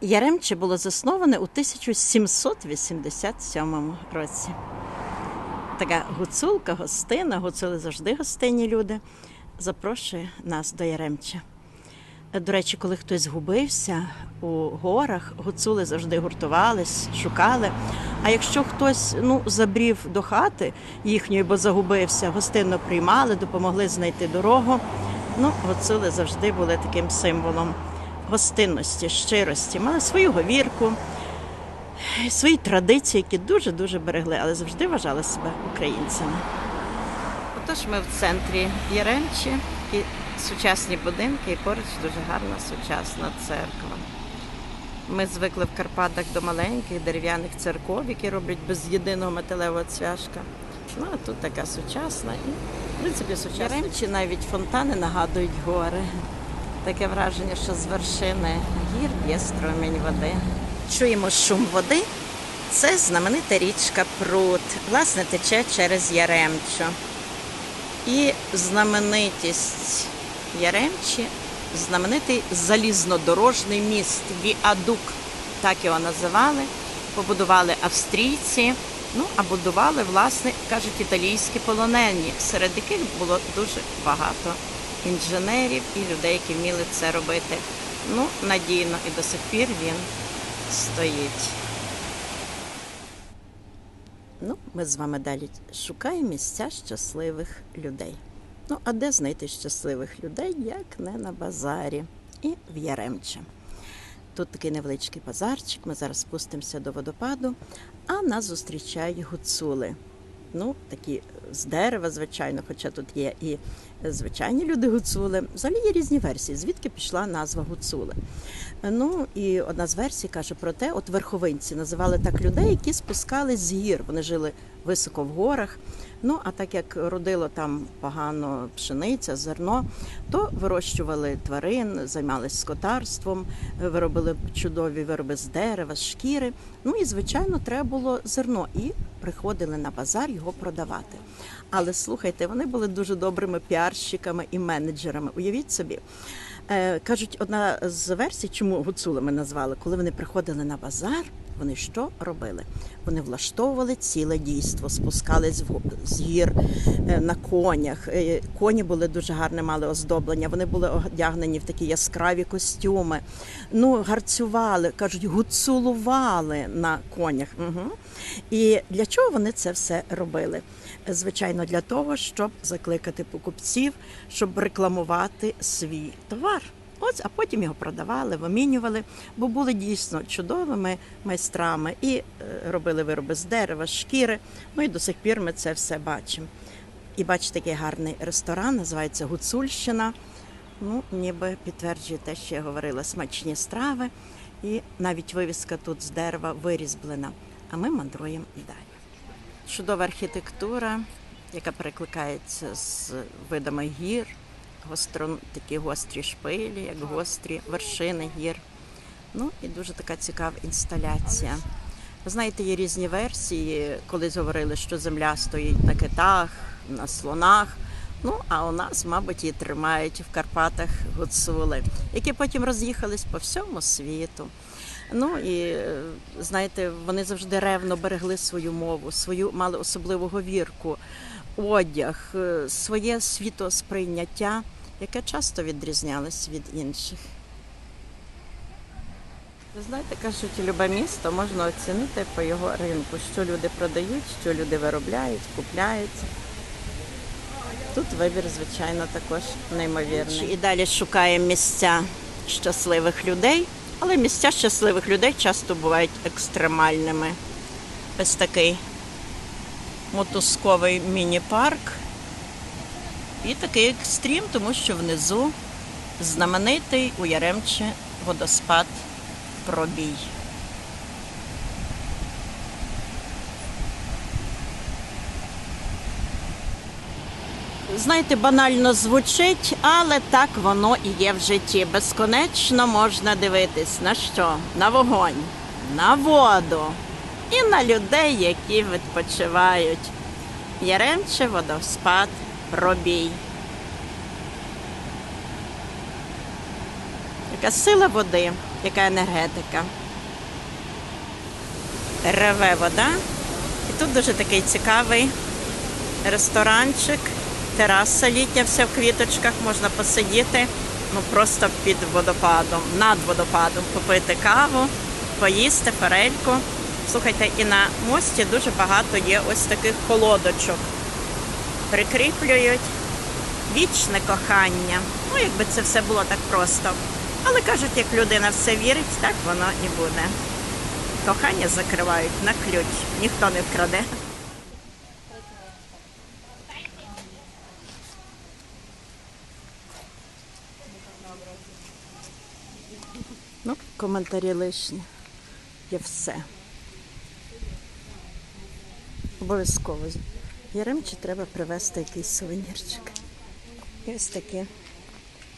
Яремче було засноване у 1787 році. Така гуцулка, гостина, гуцули завжди гостинні люди, запрошує нас до Яремча. До речі, коли хтось згубився у горах, гуцули завжди гуртувались, шукали. А якщо хтось ну, забрів до хати їхньої, бо загубився, гостинно приймали, допомогли знайти дорогу. Ну, гуцули завжди були таким символом гостинності, щирості, мали свою говірку, свої традиції, які дуже-дуже берегли, але завжди вважали себе українцями. Отож ми в центрі Яремчі і сучасні будинки, і поруч дуже гарна сучасна церква. Ми звикли в Карпатах до маленьких дерев'яних церков, які роблять без єдиного металевого цвяшка. Ну, а тут така сучасна і, в принципі, сучасна. Яремчі навіть фонтани нагадують гори. Таке враження, що з вершини гір є струмінь води. Чуємо шум води. Це знаменита річка Прут. Власне, тече через Яремчу. І знаменитість Яремчі знаменитий залізнодорожний міст Віадук. Так його називали. Побудували австрійці. Ну, а будували, власне, кажуть, італійські полонені, серед яких було дуже багато інженерів і людей, які вміли це робити. Ну, надійно, і до сих пір він стоїть. Ну, ми з вами далі шукаємо місця щасливих людей. Ну, а де знайти щасливих людей, як не на базарі і в Яремче. Тут такий невеличкий базарчик, ми зараз спустимося до водопаду, а нас зустрічають гуцули. Ну, такі з дерева, звичайно, хоча тут є і звичайні люди гуцули. Взагалі є різні версії, звідки пішла назва гуцули. Ну і одна з версій каже про те, от верховинці називали так людей, які спускались з гір. Вони жили високо в горах. Ну а так як родило там погано пшениця, зерно, то вирощували тварин, займалися скотарством, виробили чудові вироби з дерева, з шкіри. Ну і звичайно, треба було зерно і приходили на базар його продавати. Але слухайте, вони були дуже добрими піарщиками і менеджерами. Уявіть собі. Е, Кажуть, одна з версій, чому гуцулами назвали, коли вони приходили на базар, вони що робили? Вони влаштовували ціле дійство, спускались з гір е, на конях. Е, Коні були дуже гарне, мали оздоблення. Вони були одягнені в такі яскраві костюми. Ну, гарцювали, кажуть, гуцулували на конях. Угу. І для чого вони це все робили? Звичайно, для того, щоб закликати покупців, щоб рекламувати свій товар. Ось, а потім його продавали, вимінювали, бо були дійсно чудовими майстрами і е, робили вироби з дерева, шкіри. Ну і до сих пір ми це все бачимо. І бачите, такий гарний ресторан, називається Гуцульщина. Ну, ніби підтверджує те, що я говорила, смачні страви. І навіть вивіска тут з дерева вирізблена. А ми мандруємо далі. Чудова архітектура, яка перекликається з видами гір, гостро, такі гострі шпилі, як гострі вершини гір. Ну і дуже така цікава інсталяція. Ви знаєте, є різні версії, колись говорили, що земля стоїть на китах, на слонах. Ну, а у нас, мабуть, її тримають в Карпатах гуцули, які потім роз'їхались по всьому світу. Ну і знаєте, вони завжди ревно берегли свою мову, свою мали особливу говірку, одяг, е, своє світосприйняття, яке часто відрізнялось від інших. Ви знаєте, кажуть, любе місто можна оцінити по його ринку, що люди продають, що люди виробляють, купляють. Тут вибір, звичайно, також неймовірний. І далі шукаємо місця щасливих людей, але місця щасливих людей часто бувають екстремальними. Ось такий мотузковий міні-парк. І такий екстрім, тому що внизу знаменитий у Яремче водоспад Пробій. Знаєте, банально звучить, але так воно і є в житті. Безконечно можна дивитись на що? На вогонь, на воду і на людей, які відпочивають. Яремче, водоспад, пробій. Яка сила води. яка енергетика. Реве вода. І тут дуже такий цікавий ресторанчик, тераса літня, вся в квіточках, можна посидіти, ну просто під водопадом, над водопадом, попити каву, поїсти форельку. Слухайте, і на мості дуже багато є ось таких колодочок. Прикріплюють вічне кохання. Ну, якби це все було так просто. Але кажуть, як людина все вірить, так воно і буде. Кохання закривають на ключ, ніхто не вкраде. Ну, коментарі лишні. Є все. Обов'язково. Яремчі треба привезти якийсь сувенірчик. І ось такі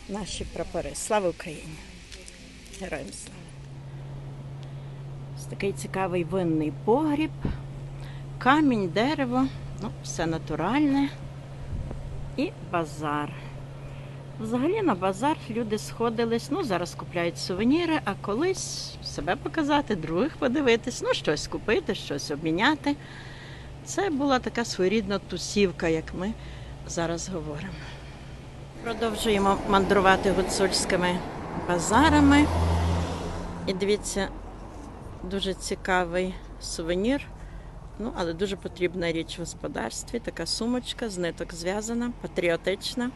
наші прапори. Слава Україні! Героям слава! Ось такий цікавий винний погріб, камінь, дерево, ну, все натуральне і базар. Взагалі на базар люди сходились, ну зараз купляють сувеніри, а колись себе показати, других подивитись, ну щось купити, щось обміняти. Це була така своєрідна тусівка, як ми зараз говоримо. Продовжуємо мандрувати гуцульськими базарами. І дивіться, дуже цікавий сувенір, ну, але дуже потрібна річ в господарстві. Така сумочка з ниток зв'язана, патріотична,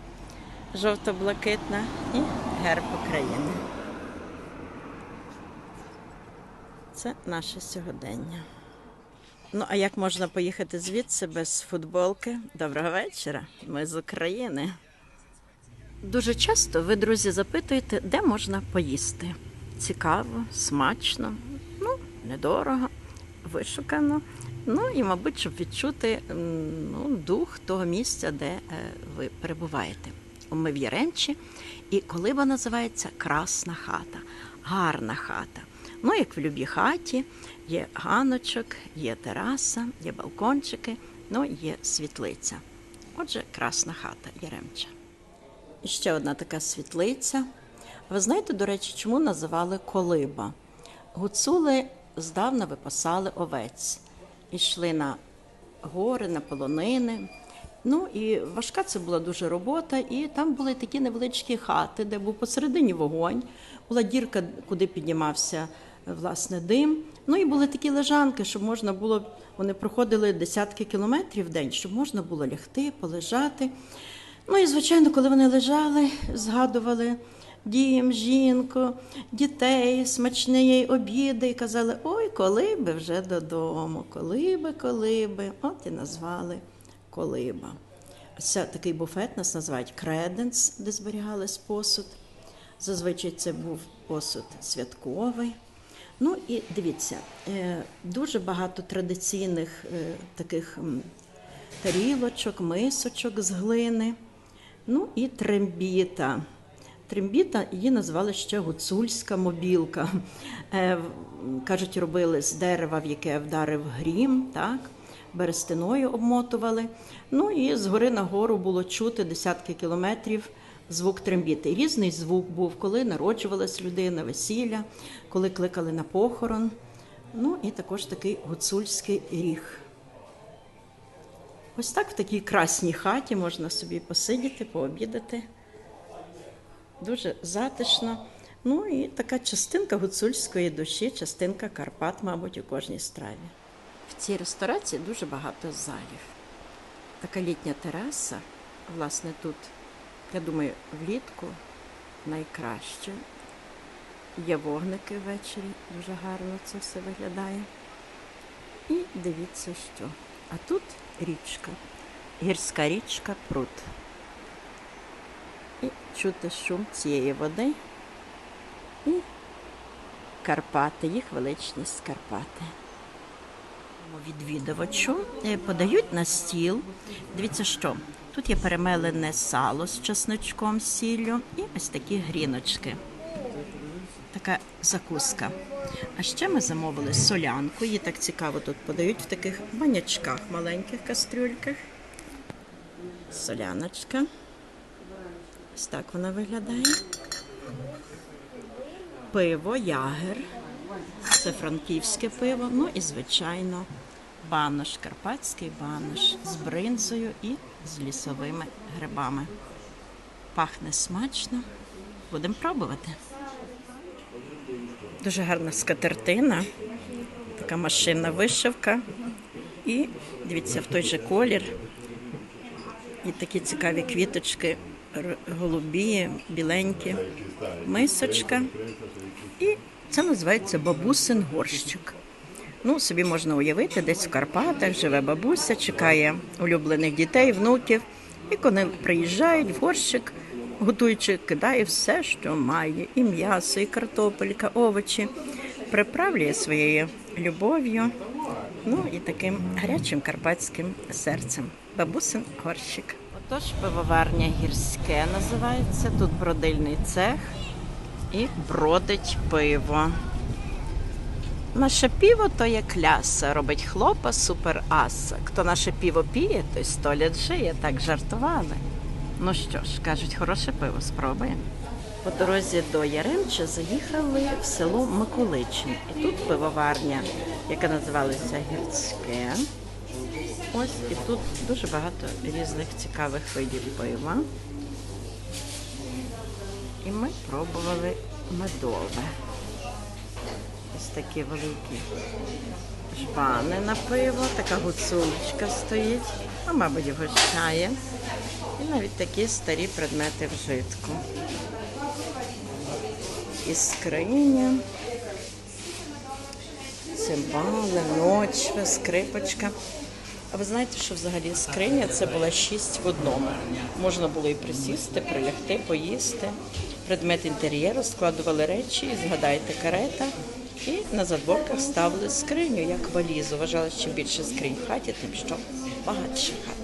жовто-блакитна і герб України. Це наше сьогодення. Ну, а як можна поїхати звідси без футболки? Доброго вечора. Ми з України. Дуже часто ви, друзі, запитуєте, де можна поїсти. Цікаво, смачно, ну, недорого, вишукано. Ну і, мабуть, щоб відчути ну, дух того місця, де е, ви перебуваєте. Ми в Яремчі, і колиба називається Красна хата, гарна хата. Ну, як в любій хаті, є ганочок, є тераса, є балкончики, ну, є світлиця. Отже, красна хата Яремча. І ще одна така світлиця. Ви знаєте, до речі, чому називали колиба? Гуцули здавна випасали овець, ішли на гори, на полонини. Ну і важка це була дуже робота, і там були такі невеличкі хати, де був посередині вогонь, була дірка, куди піднімався власне дим. Ну і були такі лежанки, щоб можна було, вони проходили десятки кілометрів в день, щоб можна було лягти, полежати. Ну і звичайно, коли вони лежали, згадували дім, жінку, дітей, смачні обіди і казали: ой, коли би вже додому, коли би, коли би. От і назвали колиба. Це такий буфет нас називають креденс, де зберігались посуд. Зазвичай це був посуд святковий. Ну і дивіться, е, дуже багато традиційних е, таких тарілочок, мисочок з глини. Ну і трембіта. Трембіта її назвали ще гуцульська мобілка. Е, кажуть, робили з дерева, в яке вдарив грім, так? берестиною обмотували. Ну і згори на гору було чути десятки кілометрів звук трембіти. Різний звук був, коли народжувалась людина, весілля, коли кликали на похорон. Ну і також такий гуцульський ріг. Ось так в такій красній хаті можна собі посидіти, пообідати. Дуже затишно. Ну і така частинка гуцульської душі, частинка Карпат, мабуть, у кожній страві. В цій ресторації дуже багато залів. Така літня тераса, власне, тут, я думаю, влітку найкраще. Є вогники ввечері, дуже гарно це все виглядає. І дивіться, що. А тут річка, гірська річка Прут. І чути шум цієї води. І Карпати, їх величність Карпати. Відвідувачу е, подають на стіл. Дивіться, що тут є перемелене сало з чесночком, сіллю і ось такі гріночки. Така закуска. А ще ми замовили солянку. Її так цікаво тут подають в таких банячках, маленьких кастрюльках. Соляночка. Ось так вона виглядає. пиво Ягер. Це франківське пиво. Ну і, звичайно, банош, карпатський банош з бринзою і з лісовими грибами. Пахне смачно. Будемо пробувати. Дуже гарна скатертина, така машинна вишивка. І дивіться, в той же колір. І такі цікаві квіточки, голубі, біленькі, мисочка. І це називається бабусин горщик. Ну, собі можна уявити, десь в Карпатах живе бабуся, чекає улюблених дітей, внуків. І коли приїжджають в горщик, готуючи, кидає все, що має: і м'ясо, і картопелька, овочі, приправлює своєю любов'ю, ну і таким гарячим карпатським серцем. Бабусин горщик. Отож, пивоварня гірське називається. Тут бродильний цех і бродить пиво. Наше пиво то є кляса, робить хлопа супер аса. Хто наше пиво піє, той сто літ жиє, так жартували. Ну що ж, кажуть, хороше пиво спробуємо. По дорозі до Яремча заїхали в село Миколичин. І тут пивоварня, яка називалася Гірське. Ось і тут дуже багато різних цікавих видів пива. І ми пробували медове. Ось такі великі жбани на пиво, така гуцулечка стоїть, а мабуть вгощає. І навіть такі старі предмети вжитку. І скриня, цимбали, ночва, скрипочка. А ви знаєте, що взагалі скриня це була шість в одному. Можна було і присісти, прилягти, поїсти. Предмет інтер'єру складували речі, і згадайте карета. І на задворках ставили скриню як валізу. Вважали, чим більше скринь в хаті, тим що багатша хата.